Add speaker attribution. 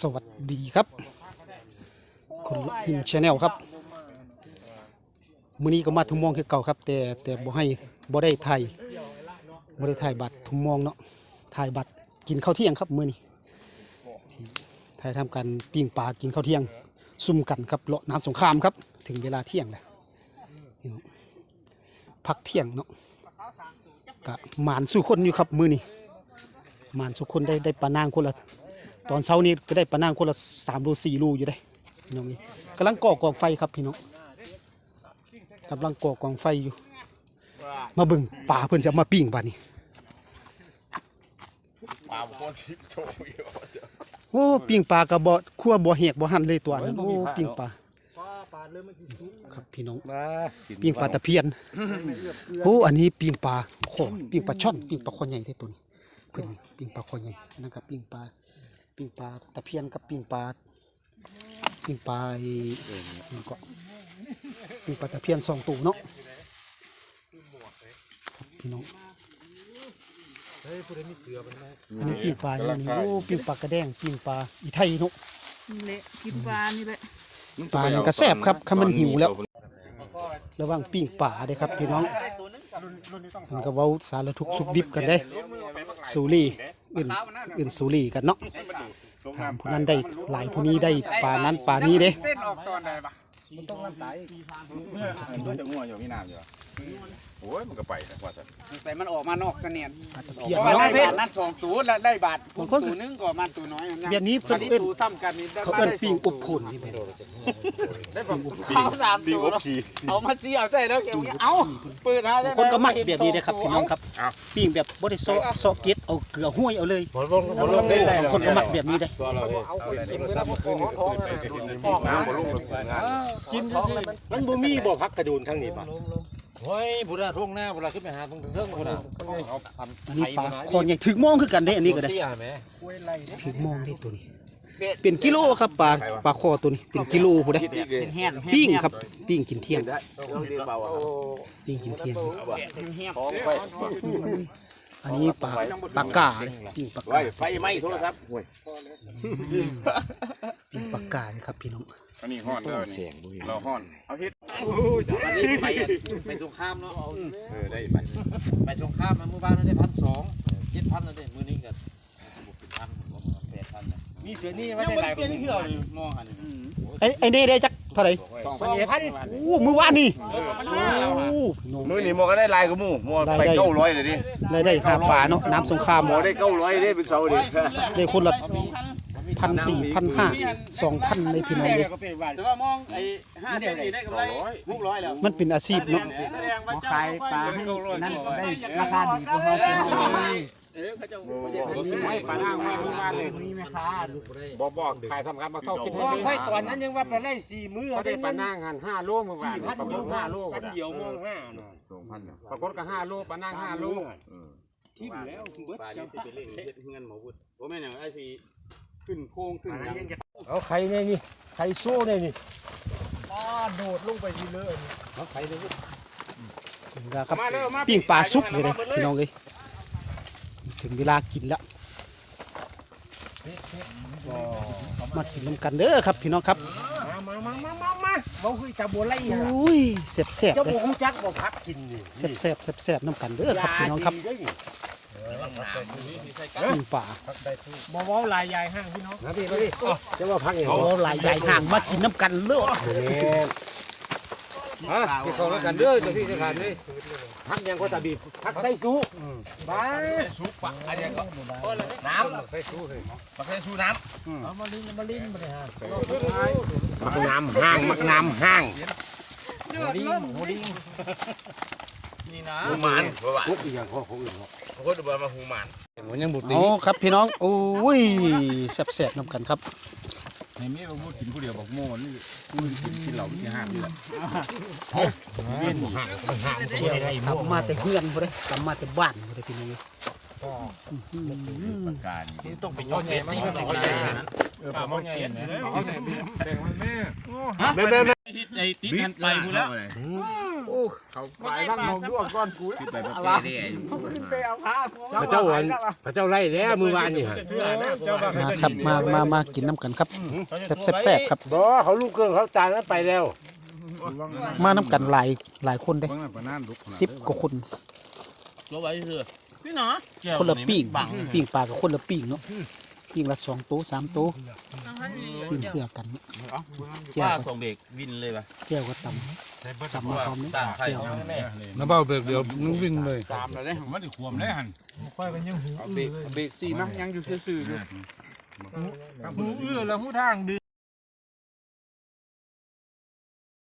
Speaker 1: สวัสดีครับคนละอิมชแนลครับมื้อนี้ก็มาทุ่มมองคือเก่าครับ แต่แต่บ่ให้บ่ได้ถ่ายบ่ได้ถ่ายบัตรทุ่มมองเนาะถ่ายบัตรกินข้าวเที่ยงครับมื้อนี้ถ่ายทำการปิ้งปลากินข้าวเที่ยงซุ่มกันครับเลาะน้ำสงครามครับ ถึงเวลาเที่ยงแล้วนี่เนาะพักเที่ยงเนาะกะหมานสู่คนอยู่ครับมื้อนี้ มานสู่คนได้ได้ปลานางคนละตอนเช้านี้ก็ได้ปลานางคนละสามโลสี่โลอยู่ได้พี่น้องนี่กำลังก่อกองไฟครับพี่น้องกำลังก่อกองไฟอยู่ มาเบิ่งป่าเพิ่นจะมาปิ้งป่านี้
Speaker 2: ปลาโคตรชิบโชว์อีกว่าจะ
Speaker 1: โอ้ปิ้งปลากระบอกคั่วบ่แหกบ่หั่นเลยตัวนั้นโอ้ปิ้งปลาครับพี่น้อง
Speaker 3: มา
Speaker 1: ปิ้งปลาตะเพียนโอ้อันนี้ปิ้งปลาขอปิ้งปลาช่อนปิ้งปลาคอใหญ่ได้ตัวนี้ เพิ่นนี่ปิ้งปลาคอใหญ่นะครับปิ้งปลาปิ้งปลาตะเพียนกับปิ้งปลาปิ้งปลาไอ้นี่ก็ปิ้งปลาตะเพียนสองตัวเนาะครับพี่น้องอันนี้ปิ้งปลาอย่างนี้โอ้ปิ้งปลากระแดงปิ้งปลาอีไทยเนาะ
Speaker 4: นี่แหละกินปลานี่แหละ
Speaker 1: ปลาอย่างกระแซบครับคันมันหิวแล้ว ระวังปิ้งป่าเด้ครับพี่น้องมันก็เว้าสารทุกข์สุขดิบกันได้ สุรีอื่นอื่นสุรีกันเนาะถามผู้นั้นได้หลายผู้นี้ได้ปลานั้นปลานี้เด้
Speaker 2: เต้นออกตอนไหนปะมันต้องน้ำไตมันจะง่วงอยู่มีน้ำอยู่ โอ้ยมันก็ไปแต่ว่าจะ
Speaker 5: แต่มันออกมานอกเสนียน
Speaker 1: ปลาตะเพียน
Speaker 5: เพราะว่า
Speaker 1: เนาะ
Speaker 5: ได้บาทนั้นสองตูแล้วได้บาทตูนึงก็มันตูน้อย
Speaker 1: เบียนนี้
Speaker 5: อั
Speaker 1: เพิ่
Speaker 5: น
Speaker 1: น
Speaker 5: นี้
Speaker 1: เอิ้น
Speaker 5: ตูซ้ำกันนี่ได้
Speaker 1: เขา
Speaker 5: มา
Speaker 1: เอิ้น
Speaker 5: ได้
Speaker 1: ปิ้งอบผลนี่แม่
Speaker 5: ข้าวสาม
Speaker 2: ดี
Speaker 5: ตู
Speaker 2: กว่า
Speaker 5: เนาะ
Speaker 2: ขี่
Speaker 5: เอามาเสียบใส่แล้วเกี่ยวเอ้าปืนฮะ
Speaker 1: คนก็มักแบบนี้เด้ครับพี่น้องครับปิ้งแบบบ่ได้ซอซอเก็ดเอาเกลือห้วยเอาเลย
Speaker 3: หมดลงหมดลงได้เลย
Speaker 1: คนก็มักแบบนี้เด้
Speaker 3: ตัวเราเลย
Speaker 2: น้ำบ่ลงเลยงาน
Speaker 3: กินซื่อมันบ่มีบ่พักกระดูนทั้งนี้ป่ะ โอ้ยพุทธะทุ่งหน้าเวลาขึ้นไปหาตรงเทิงพุทธะ
Speaker 1: อันนี้ปลาคอใหญ่ถึงมองคือกันเด้อันนี้ก็ได้
Speaker 3: เสียแม่
Speaker 1: ถึงมองได้ตัวนี้เป็นกิโลครับปลาปลาคอตัวนี้เป็นกิโลผู้ใด
Speaker 5: เป็นแห้ง
Speaker 1: ปิ้งครับปิ้งกินเที่ยง
Speaker 5: ต้องดีเบาอะ
Speaker 1: ปิ้งกินเที่ยง
Speaker 5: แห้ง
Speaker 1: อันนี้ปลาปลากาเลยปิ้งปลา
Speaker 2: ไว้
Speaker 1: กา
Speaker 2: ไฟไหม้โทรศัพท์โอ้ย
Speaker 1: ปิ้งปลากานี่ครับพี่น้อง
Speaker 2: อันนี้ห้อนเลยเสียงเราห้อน เอาเฮ็ด
Speaker 3: วันนี้ไปไปสงครามเนาะ
Speaker 2: เออได้ไป
Speaker 3: ไปสงครามมาเมื่อวานได้พันสองเจ็ดพันแล้วเด้มื้อนี้ก็เป็นพันแปดพันมีเสือนี่ว่า
Speaker 5: ยัง
Speaker 3: ได้
Speaker 5: ไม่
Speaker 3: หลาย
Speaker 5: เปลี่ยนเที่ยวมองหัน
Speaker 1: ไอ้ไอ้เน่ได้จักเท่าไหร่
Speaker 3: สองพันพัน
Speaker 1: โอ้มือว่านนี่
Speaker 5: มันห้าแล้ว
Speaker 1: โอ้พี่น้อง
Speaker 2: มื้อนี้มอก็ได้ลายกับหมู่มอไปเก้าร้อยเลยดิ
Speaker 1: ได้ได้หาปลาเนาะน้ำสงคราม
Speaker 2: มอได้เก้าร้อยได้เป็นเสาดิ
Speaker 1: ได้คนละ พันสี่พันห้าสองพันในพี่น้องเลย
Speaker 5: แต่ว่ามองไอ้ห้าเส้นนี่ได้กำไรหกร้อยแล้ว
Speaker 1: มันเป็นอาชีพเนาะ
Speaker 5: ขายปลาให้นั่นได้ราคาดีกว่าเขาเออเขาจะ
Speaker 3: ไม่ปลาล่างมาเมื่อวานเลย
Speaker 5: มีแม่ค้าลูก
Speaker 3: บอกบอกขายทำการมาเข้าคิดให้ค่อยตอนนั้นยังว่าปลาได้สี่มื้อเขาได้ปลานั่งหันห้าโลเมื่อวานปลาหมึกห้าโลสั้นเดียวมองห้า
Speaker 2: สองพัน
Speaker 3: ปรากฏก็ห้าโลปลานั่งห้าโล
Speaker 5: ที่แล้วเบิดเจ้าสิไปเล่นเฮ็ดเงินหมอวุฒิบ่แม่นหยังไอ้สิ ขึ้นโค้งขึ้นหยัง
Speaker 3: เอาไข่เนี่ยนี่ไข่โซ่เนี่ยนี่
Speaker 1: ครับปิ้งปลาซุปเลยนะพี่น้องเลยถึงเวลากินแล้วมากินน้ำกันเด้อครับพี่น้องครับ
Speaker 3: มามามามามามาบ่คือจะบ่ไล่
Speaker 1: โอ
Speaker 3: ฮะ้
Speaker 1: ยแซ่บแซ่บ
Speaker 3: เจ้า
Speaker 1: เลย
Speaker 3: บ่ฮู้จักบ่พักกินนี่
Speaker 1: แซ่บแซ่บแซ่บแซ่บน้ำกันเด้อครับพี่น้องครับ ปิ้งปลา
Speaker 3: บ่เว้าลายใหญ่ห้างพี่น้องนะพี่มาพี่จะว่าพักอย่าง
Speaker 1: โอ้หลายใหญ่ห่างมากินน้ำกันเลย
Speaker 3: ฮะที่เขากันเด้อเจ้าที่เจ้าทานนี่พักยังก็ตะบีพักไส้สูบ้า
Speaker 2: ซุปปะอันนี้ก็น้ำ
Speaker 3: ไส้สูเลย
Speaker 2: มาใส่สูน้
Speaker 3: มักน้ำห้างมักน้ำห้างโหดิ้งโหดิ้ง
Speaker 5: นี่นะำ
Speaker 2: หูหมานบ่ว่า
Speaker 3: พวกอีกอย่างข้อของอื่น
Speaker 2: คนบ่มาหูหมาน
Speaker 3: มันยังบุตร
Speaker 1: โอ้ครับพี่น้องโอ้ยแซ่บแซ่บน้ำกันครับ
Speaker 2: ในมีบ่กินผู้เดียวบอกโม่นี่กูกินกินเหล้าที่ห้างนี่แหละ
Speaker 1: เจียวกลับมาแต่เพื่อนบ่ได้กลับมาแต่บ้านบ่ได้พี่น้องเลย
Speaker 5: การต้องไปยกเกตซี่มันต้องใหญ่นั้น
Speaker 2: เออผมว่าไงเนี่ยแบ่งมันแม่
Speaker 3: แม่แม่แม่
Speaker 5: ไอ้ติ๊กหันไปกูแล้ว
Speaker 2: เขาไปนั่งนมด้วยก้อนกู
Speaker 5: ไปบ่เป้ได้
Speaker 3: พระเจ้าวันพระเจ้าไล่แล้วมือวานนี่ฮะ
Speaker 2: เจ้าบ้า
Speaker 1: มาครับมามามากินน้ำกันครับแซ่บๆครับ
Speaker 3: บ่เขาลูกเครื่องเขาตายนั้นไปแล้ว
Speaker 1: มาน้ำกันหลายหลายคนเด้
Speaker 2: เบิ่งนั่นปะนั่นลุก
Speaker 1: สิบกว่าคน
Speaker 5: ตัวไว้เถอะพี่เนาะ
Speaker 1: คนละปิ้ง
Speaker 5: บัง
Speaker 1: ปิ้งปลากับคนละปิ้งเนาะ ปิ้งละสองโต๊ะสามโต๊ะปิ้งเพื่อกันเนาะแก้
Speaker 5: ว่าว
Speaker 1: ก็
Speaker 5: ส่งเบรกวินเลยป่ะ
Speaker 1: แก้วก็ตำตำมาพร้อมเนาะ
Speaker 5: ต่างไข่
Speaker 1: แก้ว
Speaker 6: น้ำเบ้าเบิกเดี๋ยวนึงวิ่งเลย
Speaker 5: ตามเราเลย
Speaker 2: มันจะขวมเลยหัน
Speaker 5: เบรกเบรกสี่มั้งยังอยู่ซื่อๆอยู่
Speaker 6: หูเอื้อแล้วหูทางดี